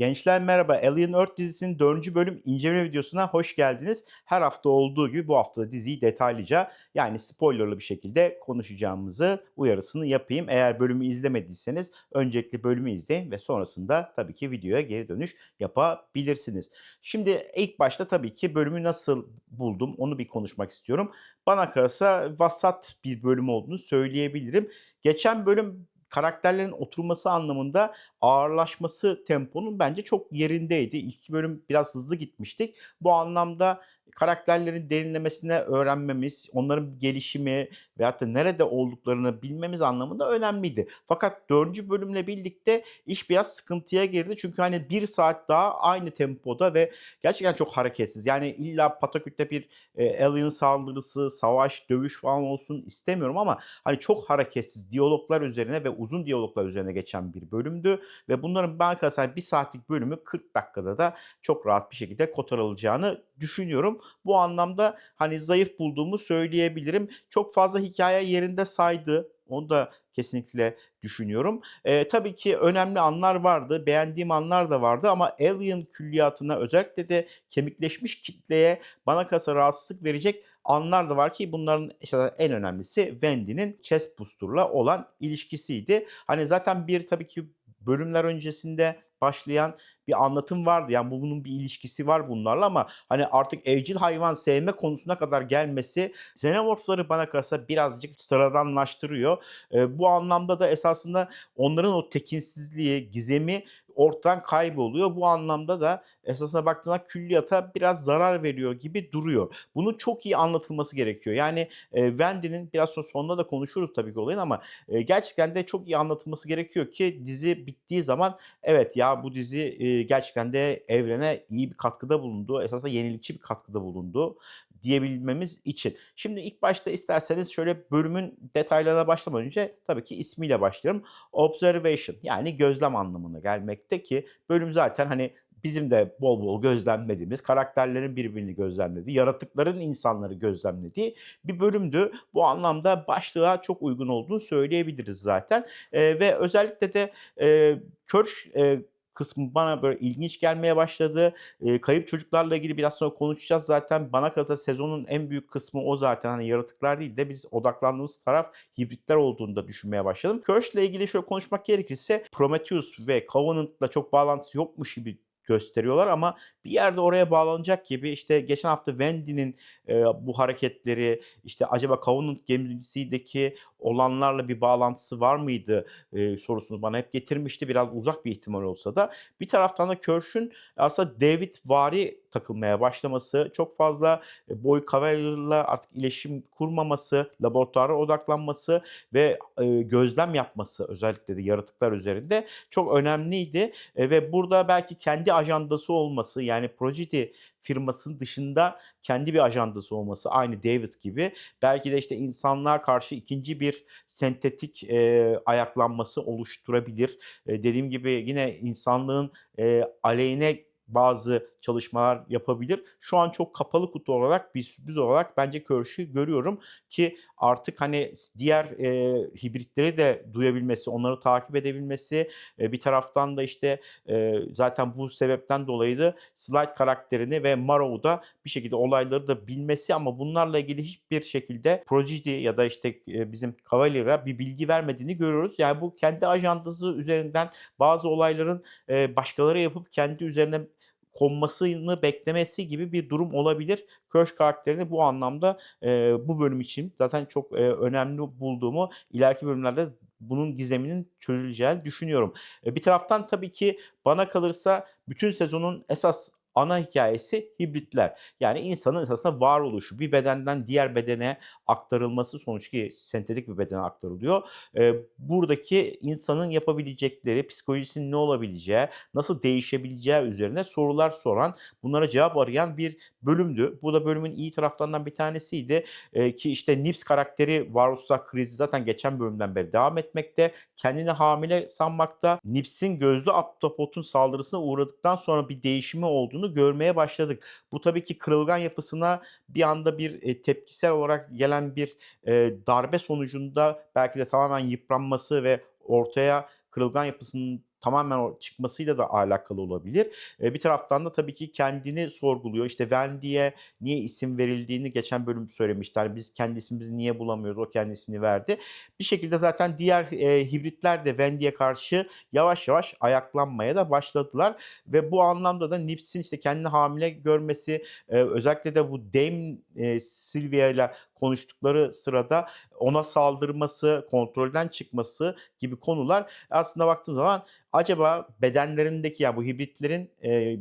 Gençler merhaba. Alien Earth dizisinin 4. bölüm inceleme videosuna hoş geldiniz. Her hafta olduğu gibi bu hafta da diziyi detaylıca yani spoilerlı bir şekilde konuşacağımızı uyarısını yapayım. Eğer bölümü izlemediyseniz öncelikle bölümü izleyin ve sonrasında tabii ki videoya geri dönüş yapabilirsiniz. Şimdi ilk başta tabii ki bölümü nasıl buldum onu bir konuşmak istiyorum. Bana kalırsa vasat bir bölüm olduğunu söyleyebilirim. Geçen bölüm karakterlerin oturması anlamında ağırlaşması temponun bence çok yerindeydi. İlk bölüm biraz hızlı gitmiştik. Bu anlamda karakterlerin derinlemesine öğrenmemiz, onların gelişimi veyahut da nerede olduklarını bilmemiz anlamında önemliydi. Fakat dördüncü bölümle birlikte iş biraz sıkıntıya girdi. Çünkü hani bir saat daha aynı tempoda ve gerçekten çok hareketsiz. Yani illa Pataküt'te bir e, alien saldırısı, savaş, dövüş falan olsun istemiyorum ama hani çok hareketsiz diyaloglar üzerine ve uzun diyaloglar üzerine geçen bir bölümdü. Ve bunların ben kalsam bir saatlik bölümü 40 dakikada da çok rahat bir şekilde kotarılacağını düşünüyorum. Bu anlamda hani zayıf bulduğumu söyleyebilirim. Çok fazla hikaye yerinde saydı. Onu da kesinlikle düşünüyorum. Eee, tabii ki önemli anlar vardı, beğendiğim anlar da vardı ama Alien külliyatına özellikle de kemikleşmiş kitleye bana kalırsa rahatsızlık verecek anlar da var ki bunların işte en önemlisi Wendy'nin Chess Booster'la olan ilişkisiydi. Hani zaten bir tabii ki bölümler öncesinde başlayan bir anlatım vardı. Yani bu- bunun bir ilişkisi var bunlarla ama hani artık evcil hayvan sevme konusuna kadar gelmesi xenomorfları bana kalırsa birazcık sıradanlaştırıyor. Eee, bu anlamda da esasında onların o tekinsizliği, gizemi ortadan kayboluyor. Bu anlamda da esasına baktığında külliyata biraz zarar veriyor gibi duruyor. Bunun çok iyi anlatılması gerekiyor. Yani e, Wendy'nin biraz sonra sonunda da konuşuruz tabii ki olayın ama e, gerçekten de çok iyi anlatılması gerekiyor ki dizi bittiği zaman evet ya bu dizi e, gerçekten de evrene iyi bir katkıda bulundu. Esasında yenilikçi bir katkıda bulundu diyebilmemiz için. Şimdi ilk başta isterseniz şöyle bölümün detaylarına başlamadan önce tabii ki ismiyle başlayalım. Observation yani gözlem anlamına gelmekte ki bölüm zaten hani bizim de bol bol gözlemlediğimiz, karakterlerin birbirini gözlemlediği, yaratıkların insanları gözlemlediği bir bölümdü. Bu anlamda başlığa çok uygun olduğunu söyleyebiliriz zaten. Eee, ve özellikle de eee Kirsch eee, kısmı bana böyle ilginç gelmeye başladı. Eee, kayıp çocuklarla ilgili biraz sonra konuşacağız zaten. Bana kalırsa sezonun en büyük kısmı o zaten. Hani yaratıklar değil de biz odaklandığımız taraf hibritler olduğunu da düşünmeye başladım. Kirsch'le ilgili şöyle konuşmak gerekirse Prometheus ve Covenant'la çok bağlantısı yokmuş gibi gösteriyorlar ama bir yerde oraya bağlanacak gibi işte geçen hafta Wendy'nin eee, bu hareketleri işte acaba Covenant gemisindeki olanlarla bir bağlantısı var mıydı eee, sorusunu bana hep getirmişti. Biraz uzak bir ihtimal olsa da. Bir taraftan da Kirsch'ün aslında David vari takılmaya başlaması, çok fazla e, Boy Cavalier'la artık iletişim kurmaması, laboratuvara odaklanması ve e, gözlem yapması özellikle de yaratıklar üzerinde çok önemliydi. E, ve burada belki kendi ajandası olması yani Prodigy firmasının dışında kendi bir ajandası olması aynı David gibi belki de işte insanlığa karşı ikinci bir sentetik e, ayaklanması oluşturabilir. E, dediğim gibi yine insanlığın e, aleyhine bazı çalışmalar yapabilir. Şu an çok kapalı kutu olarak bir sürpriz olarak bence Kirsch'ü görüyorum ki artık hani diğer e, hibritleri de duyabilmesi, onları takip edebilmesi e, bir taraftan da işte e, zaten bu sebepten dolayı da Slide karakterini ve Marrow'da bir şekilde olayları da bilmesi ama bunlarla ilgili hiçbir şekilde Prodigy ya da işte e, bizim Cavalier'a bir bilgi vermediğini görüyoruz. Yani bu kendi ajandası üzerinden bazı olayların e, başkaları yapıp kendi üzerine konmasını beklemesi gibi bir durum olabilir. Kirsch karakterini bu anlamda e, bu bölüm için zaten çok e, önemli bulduğumu ileriki bölümlerde bunun gizeminin çözüleceğini düşünüyorum. E, bir taraftan tabii ki bana kalırsa bütün sezonun esas ana hikayesi hibritler. Yani insanın esasında varoluşu bir bedenden diğer bedene aktarılması sonuç ki sentetik bir bedene aktarılıyor. E, buradaki insanın yapabilecekleri, psikolojisinin ne olabileceği, nasıl değişebileceği üzerine sorular soran, bunlara cevap arayan bir bölümdü. Bu da bölümün iyi taraflarından bir tanesiydi. Eee, ki işte Nips karakteri varoluşsal krizi zaten geçen bölümden beri devam etmekte. Kendini hamile sanmakta. Nips'in gözlü ahtapotun saldırısına uğradıktan sonra bir değişimi olduğunu görmeye başladık. Bu tabii ki kırılgan yapısına bir anda bir e, tepkisel olarak gelen bir e, darbe sonucunda belki de tamamen yıpranması ve ortaya kırılgan yapısının tamamen çıkmasıyla da alakalı olabilir. Eee, bir taraftan da tabii ki kendini sorguluyor. İşte Wendy'ye niye isim verildiğini geçen bölüm söylemişti. Hani biz kendi ismimizi niye bulamıyoruz? O kendi ismini verdi. Bir şekilde zaten diğer, eee, hibritler de Wendy'ye karşı yavaş yavaş ayaklanmaya da başladılar ve bu anlamda da Nips'in işte kendini hamile görmesi, eee, özellikle de bu Dame, eee, Sylvia'yla konuştukları sırada ona saldırması, kontrolden çıkması gibi konular aslında baktığın zaman acaba bedenlerindeki ya bu hibritlerin,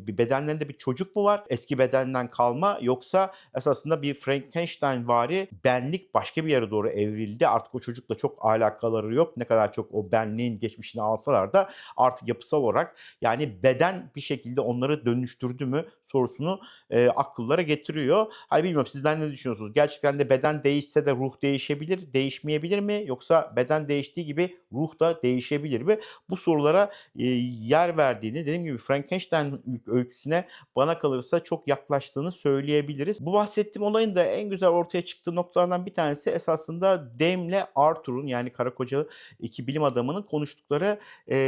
bir bedenlerinde bir çocuk mu var eski bedenden kalma yoksa esasında bir Frankensteinvari benlik başka bir yere doğru evrildi. Artık o çocukla çok alakaları yok. Ne kadar çok o benliğin geçmişini alsalar da artık yapısal olarak yani beden bir şekilde onları dönüştürdü mü sorusunu, eee, akıllara getiriyor. Hani bilmiyorum sizler ne düşünüyorsunuz? Gerçekten de beden değişse de ruh değişebilir, değişmeyebilir mi? Yoksa beden değiştiği gibi ruh da değişebilir mi? Bu sorulara, yer verdiğini, dediğim gibi Frankenstein öyküsüne bana kalırsa çok yaklaştığını söyleyebiliriz. Bu bahsettiğim olayın da en güzel ortaya çıktığı noktalardan bir tanesi esasında Dame'le Arthur'un yani karı koca 2 bilim adamının konuştukları,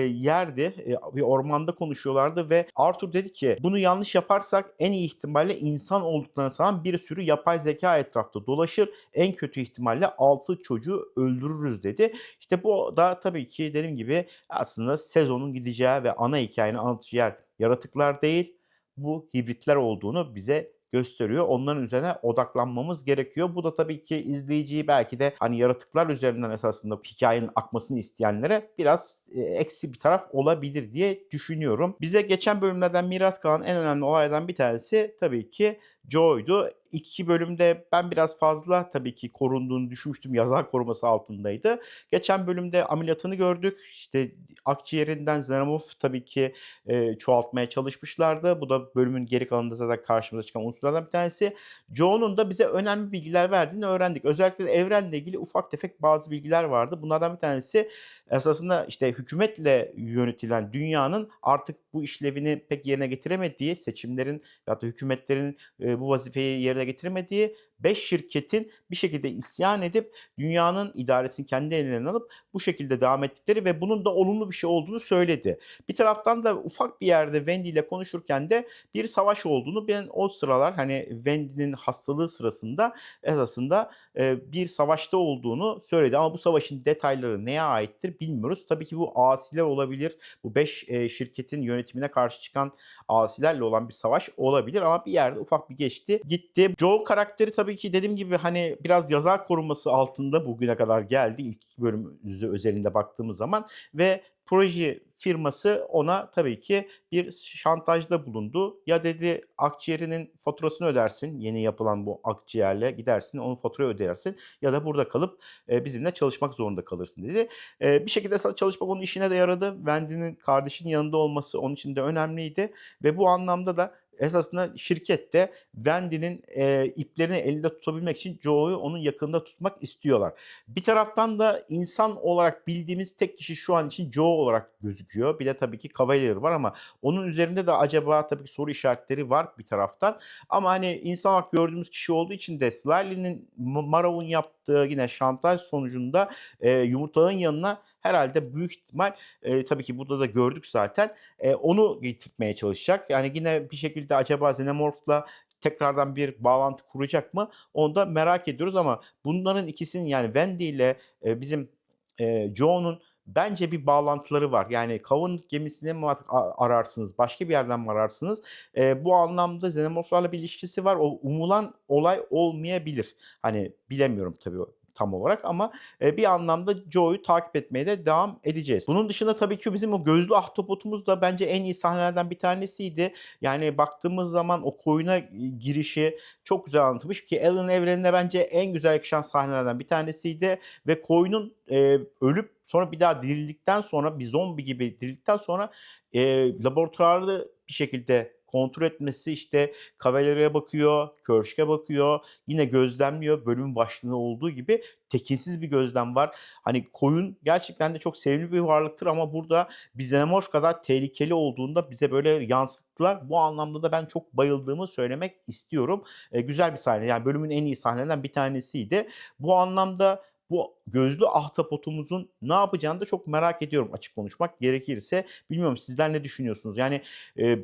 yerdi. Bir ormanda konuşuyorlardı ve Arthur dedi ki bunu yanlış yaparsak en iyi ihtimalle insan olduklarını sanan bir sürü yapay zeka etrafta dolaşır. En kötü ihtimalle 6 çocuğu öldürürüz dedi. İşte bu da tabii ki dediğim gibi aslında sezonun gideceği ve ana hikayenin anlatacağı yer yaratıklar değil, bu hibritler olduğunu bize gösteriyor. Onların üzerine odaklanmamız gerekiyor. Bu da tabii ki izleyiciyi belki de hani yaratıklar üzerinden esasında hikayenin akmasını isteyenlere biraz, eee, eksi bir taraf olabilir diye düşünüyorum. Bize geçen bölümlerden miras kalan en önemli olaylardan bir tanesi tabii ki Joe'ydu. 2 bölümde ben biraz fazla tabii ki korunduğunu düşünmüştüm. Yazar koruması altındaydı. Geçen bölümde ameliyatını gördük. İşte akciğerinden Xenomorph tabii ki, eee, çoğaltmaya çalışmışlardı. Bu da bölümün geri kalanında zaten karşımıza çıkan unsurlardan bir tanesi. Joe'nun da bize önemli bilgiler verdiğini öğrendik. Özellikle evrenle ilgili ufak tefek bazı bilgiler vardı. Bunlardan bir tanesi esasında işte hükümetle yönetilen dünyanın artık bu işlevini pek yerine getiremediği, seçimlerin veyahut da hükümetlerin, eee, bu vazifeyi yerine getiremediği 5 şirketin bir şekilde isyan edip dünyanın idaresini kendi ellerine alıp bu şekilde devam ettikleri ve bunun da olumlu bir şey olduğunu söyledi. Bir taraftan da ufak bir yerde Wendy ile konuşurken de bir savaş olduğunu ben o sıralar hani Wendy'nin hastalığı sırasında esasında, eee, bir savaşta olduğunu söyledi ama bu savaşın detayları neye aittir bilmiyoruz. Tabii ki bu asiler olabilir. Bu 5, eee, şirketin yönetimine karşı çıkan asilerle olan bir savaş olabilir ama bir yerde ufak bir geçti gitti. Joe karakteri tabii ki dediğim gibi hani biraz yazar koruması altında bugüne kadar geldi. İlk 2 bölüm özelinde baktığımız zaman ve proje firması ona tabii ki bir şantajda bulundu. Ya dedi akciğerinin faturasını ödersin yeni yapılan bu akciğerle gidersin onun faturayı ödersin ya da burada kalıp, eee, bizimle çalışmak zorunda kalırsın dedi. Eee, bir şekilde çalışmak onun işine de yaradı. Wendy'nin kardeşinin yanında olması onun için de önemliydi ve bu anlamda da esasında şirket de Wendy'nin, eee, iplerini elinde tutabilmek için Joe'yu onun yakınında tutmak istiyorlar. Bir taraftan da insan olarak bildiğimiz tek kişi şu an için Joe olarak gözüküyor. Bir de tabii ki Cavalier var ama onun üzerinde de acaba tabii ki soru işaretleri var bir taraftan ama hani insan olarak gördüğümüz kişi olduğu için de Slily'nin Ma Marrow'un yaptığı yine şantaj sonucunda, eee, yumurtaların yanına herhâlde büyük ihtimal, eee, tabii ki burada da gördük zaten, eee, onu getirtmeye çalışacak. Yani yine bir şekilde acaba Xenomorph'la tekrardan bir bağlantı kuracak mı? Onu da merak ediyoruz ama bunların ikisinin yani Wendy ile, eee, bizim, eee, Joe'nun bence bir bağlantıları var. Yani Covenant gemisini mi ararsınız, başka bir yerden mi ararsınız? Eee, bu anlamda Xenomorph'larla bir ilişkisi var. O umulan olay olmayabilir. Hani bilemiyorum tabii tam olarak ama, eee, bir anlamda Joe'yu takip etmeye de devam edeceğiz. Bunun dışında tabii ki bizim o gözlü ahtapotumuz da bence en iyi sahnelerden bir tanesiydi. Yani baktığımız zaman o koyuna, iii, girişi çok güzel anlatılmış ki Alan evrenine bence en güzel yakışan sahnelerden bir tanesiydi ve koyunun, eee, ölüp sonra bir daha dirildikten sonra bir zombi gibi dirildikten sonra, eee, laboratuvarda bir şekilde kontrol etmesi, işte Cavalier'e bakıyor, Kershk'e bakıyor, yine gözlemliyor. Bölümün başlığında olduğu gibi tekinsiz bir gözlem var. Hani koyun gerçekten de çok sevimli bir varlıktır ama burada bir Xenomorph kadar tehlikeli olduğunu da bize böyle yansıttılar. Bu anlamda da ben çok bayıldığımı söylemek istiyorum. Eee, güzel bir sahne yani bölümün en iyi sahnelerinden bir tanesiydi. Bu anlamda bu gözlü ahtapotumuzun ne yapacağını da çok merak ediyorum açık konuşmak gerekirse. Bilmiyorum sizler ne düşünüyorsunuz? Yani e,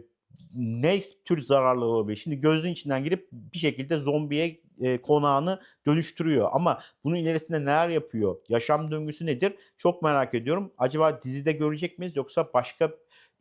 ne tür zararlı olabilir? Şimdi gözün içinden girip bir şekilde zombiye e, konağını dönüştürüyor. Ama bunun ilerisinde neler yapıyor? Yaşam döngüsü nedir? Çok merak ediyorum. Acaba dizide görecek miyiz yoksa başka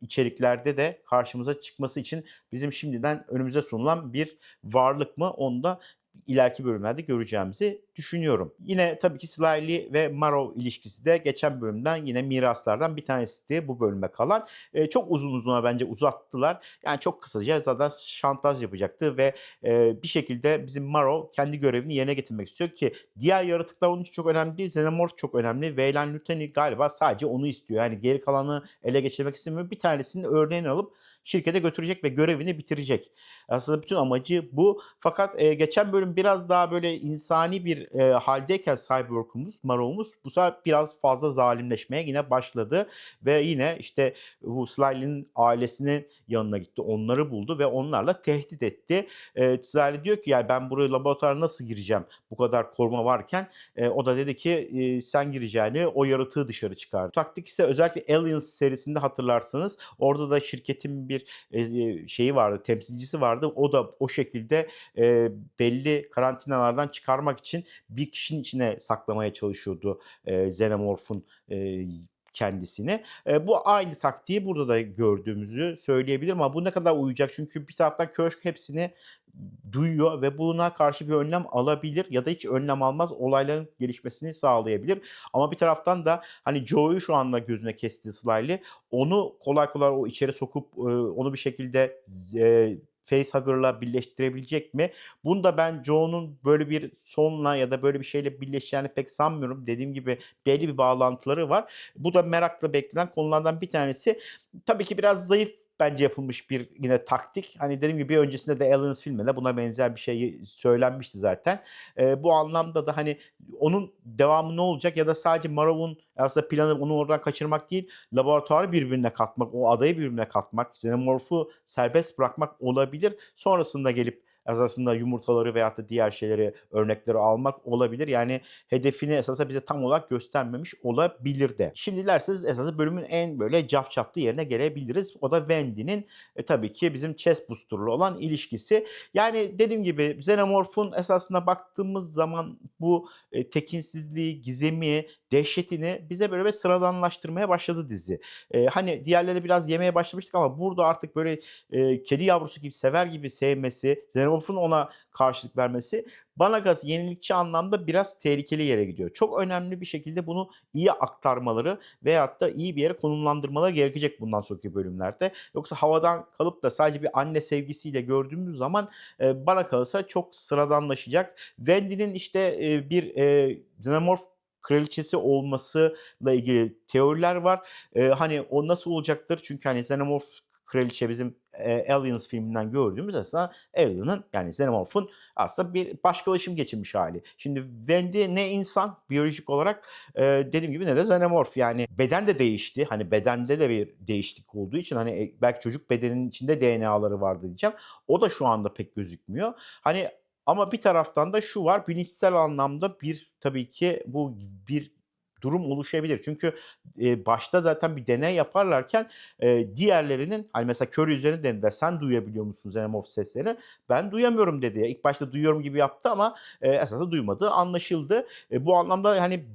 içeriklerde de karşımıza çıkması için bizim şimdiden önümüze sunulan bir varlık mı? Onu da ileriki bölümlerde göreceğimizi düşünüyorum. Yine tabii ki Slyly ve Marrow ilişkisi de geçen bölümden yine miraslardan bir tanesiydi bu bölüme kalan. E, çok uzun uzuna bence uzattılar. Yani çok kısaca zaten şantaj yapacaktı ve e, bir şekilde bizim Marrow kendi görevini yerine getirmek istiyor ki diğer yaratıklar onun için çok önemli değil. Xenomorph çok önemli. Veylan Luteni galiba sadece onu istiyor. Yani geri kalanı ele geçirmek istemiyor. Bir tanesinin örneğini alıp şirkete götürecek ve görevini bitirecek. Aslında bütün amacı bu. Fakat e, geçen bölüm biraz daha böyle insani bir e, haldeyken Cyborg'umuz, Marow'umuz bu sefer biraz fazla zalimleşmeye yine başladı. Ve yine işte bu Slyly'nin ailesinin yanına gitti. Onları buldu ve onlarla tehdit etti. E, Slyly diyor ki yani ben buraya laboratuvara nasıl gireceğim bu kadar koruma varken. E, o da dedi ki e, sen gireceğini o yaratığı dışarı çıkar. Taktik ise özellikle Aliens serisinde hatırlarsanız orada da şirketin bir e, şeyi vardı, temsilcisi vardı. O da o şekilde e, belli karantinalardan çıkarmak için bir kişinin içine saklamaya çalışıyordu e, Xenomorph'un e, kendisini. E, bu aynı taktiği burada da gördüğümüzü söyleyebilirim ama bu ne kadar uyacak? Çünkü bir taraftan köşk hepsini duyuyor ve buna karşı bir önlem alabilir ya da hiç önlem almaz olayların gelişmesini sağlayabilir. Ama bir taraftan da hani Joe'yu şu anda gözüne kesti Slyly. Onu kolay kolay o içeri sokup onu bir şekilde facehugger'la birleştirebilecek mi? Bunu da ben Joe'nun böyle bir sonla ya da böyle bir şeyle birleşeceğini pek sanmıyorum. Dediğim gibi belli bir bağlantıları var. Bu da merakla beklenen konulardan bir tanesi. Tabii ki biraz zayıf bence yapılmış bir yine taktik. Hani dediğim gibi bir öncesinde de Aliens filminde buna benzer bir şey söylenmişti zaten. E, bu anlamda da hani onun devamı ne olacak ya da sadece Marrow'un aslında planı onu oradan kaçırmak değil, laboratuvarı birbirine katmak, o adayı birbirine katmak, Xenomorph'u serbest bırakmak olabilir. Sonrasında gelip esasında yumurtaları veyahut da diğer şeyleri, örnekleri almak olabilir. Yani hedefini esasında bize tam olarak göstermemiş olabilir de. Şimdi dilerseniz esasında bölümün en böyle cafcaflı yerine gelebiliriz. O da Wendy'nin e, tabii ki bizim chest booster'la olan ilişkisi. Yani dediğim gibi Xenomorph'un esasında baktığımız zaman bu e, tekinsizliği, gizemi, dehşetini bize böyle bir sıradanlaştırmaya başladı dizi. E, hani diğerleri biraz yemeye başlamıştık ama burada artık böyle e, kedi yavrusu gibi sever gibi sevmesi, Xenomorph'un ona karşılık vermesi bana kalırsa yenilikçi anlamda biraz tehlikeli yere gidiyor. Çok önemli bir şekilde bunu iyi aktarmaları veyahut da iyi bir yere konumlandırmaları gerekecek bundan sonraki bölümlerde. Yoksa havadan kalıp da sadece bir anne sevgisiyle gördüğümüz zaman e, bana kalırsa çok sıradanlaşacak. Wendy'nin işte e, bir e, Xenomorph kraliçesi olmasıyla ilgili teoriler var. Ee, hani o nasıl olacaktır? Çünkü hani Xenomorph kraliçe bizim e, Aliens filminden gördüğümüz aslında Alien'ın yani Xenomorph'un aslında bir başkalaşım geçirmiş hali. Şimdi Wendy ne insan biyolojik olarak e, dediğim gibi ne de Xenomorph yani beden de değişti. Hani bedende de bir değişiklik olduğu için hani e, belki çocuk bedeninin içinde DNA'ları vardı diyeceğim. O da şu anda pek gözükmüyor. Hani ama bir taraftan da şu var bilinçsel anlamda bir tabii ki bu bir durum oluşabilir. Çünkü e, başta zaten bir deney yaparlarken e, diğerlerinin hani mesela kör üzerine denediler. Sen duyabiliyor musun Xenomorph seslerini? Ben duyamıyorum dedi. İlk başta duyuyorum gibi yaptı ama e, esasında duymadığı anlaşıldı. E, bu anlamda hani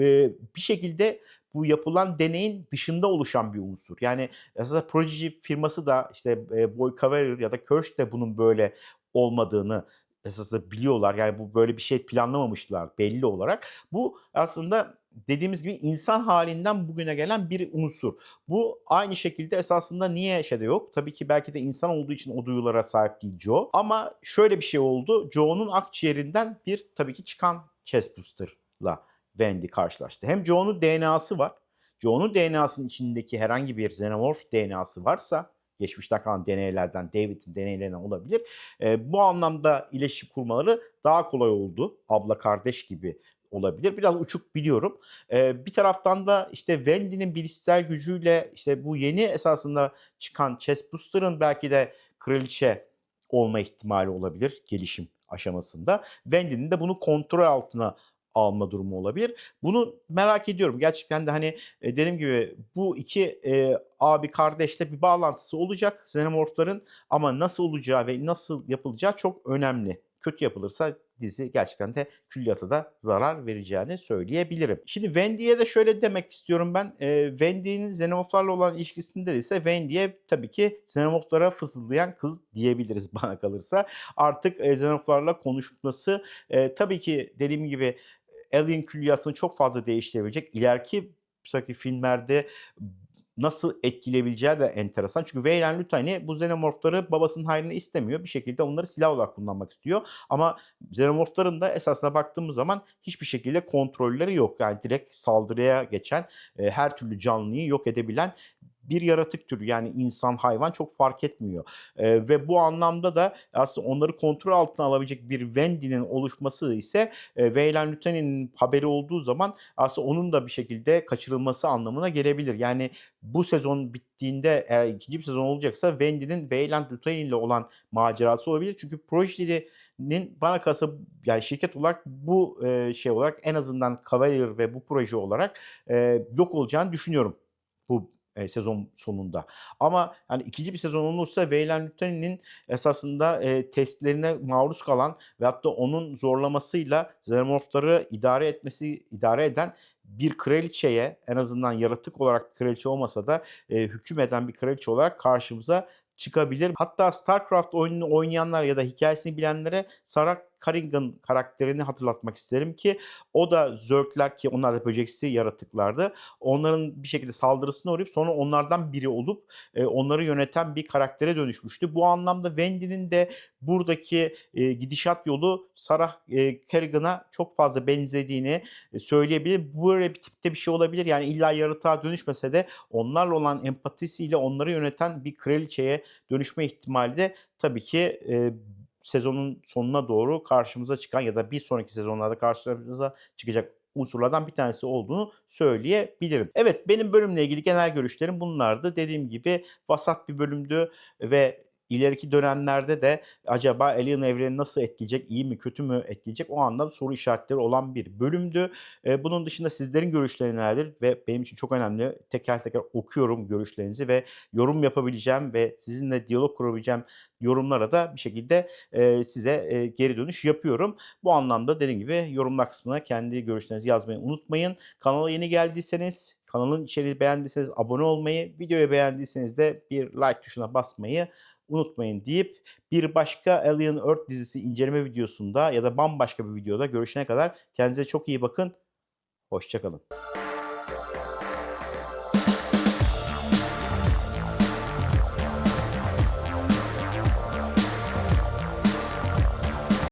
e, bir şekilde bu yapılan deneyin dışında oluşan bir unsur. Yani esasında Prodigy firması da işte e, Boy Caverer ya da Kirsch de bunun böyle olmadığını esasında biliyorlar. Yani bu böyle bir şey planlamamışlar belli olarak. Bu aslında dediğimiz gibi insan halinden bugüne gelen bir unsur. Bu aynı şekilde esasında niye şeyde yok? Tabii ki belki de insan olduğu için o duyulara sahip değil Joe. Ama şöyle bir şey oldu. Joe'nun akciğerinden bir tabii ki çıkan chest booster'la Wendy karşılaştı. Hem Joe'nun DNA'sı var. Joe'nun DNA'sının içindeki herhangi bir xenomorph DNA'sı varsa geçmişten kalan deneylerden, David'in deneylerinden olabilir. E, bu anlamda iletişim kurmaları daha kolay oldu. Abla kardeş gibi olabilir. Biraz uçuk biliyorum. E, bir taraftan da işte Wendy'nin bilişsel gücüyle işte bu yeni esasında çıkan Chess Booster'ın belki de kraliçe olma ihtimali olabilir gelişim aşamasında. Wendy'nin de bunu kontrol altına alma durumu olabilir. Bunu merak ediyorum. Gerçekten de hani e, dediğim gibi bu iki e, abi kardeşle bir bağlantısı olacak Xenomorph'ların ama nasıl olacağı ve nasıl yapılacağı çok önemli. Kötü yapılırsa dizi gerçekten de külliyata da zarar vereceğini söyleyebilirim. Şimdi Wendy'ye de şöyle demek istiyorum ben. E, Wendy'nin Xenomorph'larla olan ilişkisinde ise Wendy'ye tabii ki Xenomorph'lara fısıldayan kız diyebiliriz bana kalırsa. Artık e, Xenomorph'larla konuşması e, tabii ki dediğim gibi Alien külliyatını çok fazla değiştirebilecek. İleriki sonraki filmlerde nasıl etkileyebileceği de enteresan. Çünkü Weyland Yutani bu xenomorfları babasının hayrını istemiyor. Bir şekilde onları silah olarak kullanmak istiyor. Ama xenomorfların da esasına baktığımız zaman hiçbir şekilde kontrolleri yok. Yani direkt saldırıya geçen, e, her türlü canlıyı yok edebilen bir yaratık türü yani insan hayvan çok fark etmiyor. E, ve bu anlamda da aslında onları kontrol altına alabilecek bir Wendy'nin oluşması ise e, Weyland Yutani'nin haberi olduğu zaman aslında onun da bir şekilde kaçırılması anlamına gelebilir. Yani bu sezon bittiğinde eğer ikinci bir sezon olacaksa Wendy'nin Weyland Yutani ile olan macerası olabilir. Çünkü Projedi'nin bana kalırsa yani şirket olarak bu e, şey olarak en azından Cavalier ve bu proje olarak e, yok olacağını düşünüyorum bu e, sezon sonunda. Ama hani ikinci bir sezon olursa Weyland Yutani'nin esasında e, testlerine maruz kalan ve hatta onun zorlamasıyla Xenomorph'ları idare etmesi idare eden bir kraliçeye en azından yaratık olarak bir kraliçe olmasa da e, hüküm eden bir kraliçe olarak karşımıza çıkabilir. Hatta StarCraft oyununu oynayanlar ya da hikayesini bilenlere Sarah Carrigan karakterini hatırlatmak isterim ki o da Zerg'ler ki onlar da böceksi yaratıklardı. Onların bir şekilde saldırısına uğrayıp sonra onlardan biri olup e, onları yöneten bir karaktere dönüşmüştü. Bu anlamda Wendy'nin de buradaki e, gidişat yolu Sarah e, Kerrigan'a çok fazla benzediğini e, söyleyebilir. Böyle bir tipte bir şey olabilir. Yani illa yaratığa dönüşmese de onlarla olan empatisiyle onları yöneten bir kraliçeye dönüşme ihtimali de tabii ki e, sezonun sonuna doğru karşımıza çıkan ya da bir sonraki sezonlarda karşımıza çıkacak unsurlardan bir tanesi olduğunu söyleyebilirim. Evet benim bölümle ilgili genel görüşlerim bunlardı. Dediğim gibi vasat bir bölümdü ve ileriki dönemlerde de acaba Alien evreni nasıl etkileyecek, iyi mi kötü mü etkileyecek o anlamda soru işaretleri olan bir bölümdü. Bunun dışında sizlerin görüşleri nelerdir ve benim için çok önemli teker teker okuyorum görüşlerinizi ve yorum yapabileceğim ve sizinle diyalog kurabileceğim yorumlara da bir şekilde size geri dönüş yapıyorum. Bu anlamda dediğim gibi yorumlar kısmına kendi görüşlerinizi yazmayı unutmayın. Kanala yeni geldiyseniz Kanalın içeriği beğendiyseniz abone olmayı, videoyu beğendiyseniz de bir like tuşuna basmayı unutmayın deyip bir başka Alien Earth dizisi inceleme videosunda ya da bambaşka bir videoda görüşene kadar kendinize çok iyi bakın. Hoşçakalın.